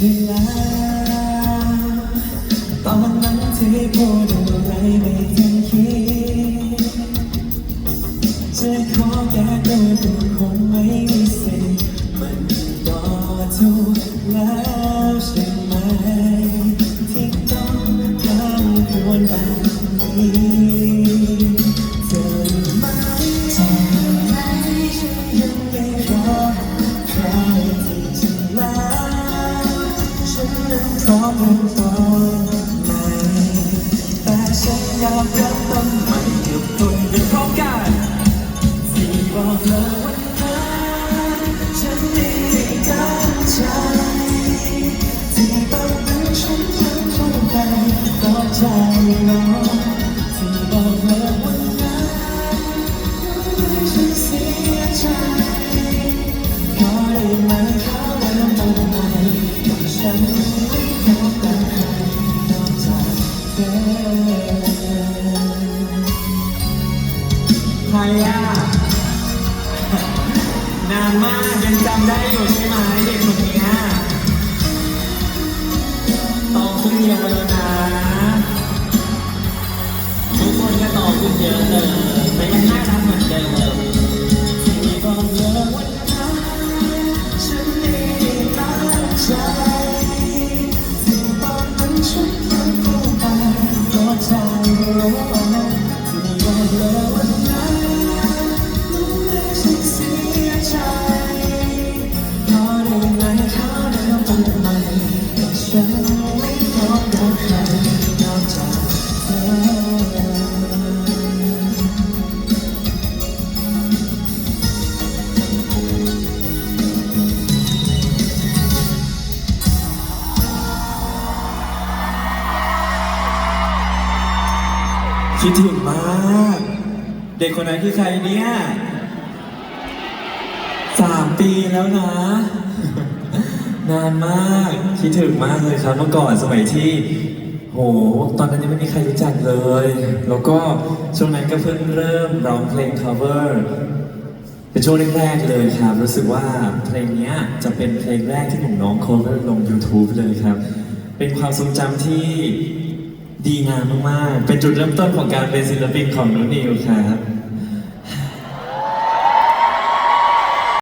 เวลา ตอนนั้นที่พูดอะไรไม่ทันคิดจะขอแก้ตัวก็คงไม่มีสิทธิ์มันก็ถูกแล้วใช่ ใจที่ต้องเป็นฉันทั้งคู่ไปต่อใจน้อง ใครอะนานมากยังจำได้อยู่ใช่ไหมเด็กคนนี้ยโตขึ้นเยอะแล้วนะทุกคนก็โตขึ้นเยอะเลยแต่ง่ารักเห คิดถึงมาก เด็กคนนั้นคือใครเนี่ยสามปีแล้วนะ นานมากคิดถึงมากเลยครับเมื่อก่อนสมัยที่โหตอนนั้นยังไม่มีใครรู้จักเลย แล้วก็ช่วงนั้นก็เพิ่งเริ่มร้องเพลง cover เป็นช่วงแรกๆเลยครับ รู้สึกว่าเพลงนี้จะเป็นเพลงแรกที่ผมร้อง cover ลง YouTube เลยครับ เป็นความทรงจำที่ดีงามมากๆ เป็นจุดเริ่มต้นของการเป็นศิลปินของนุนิวครับ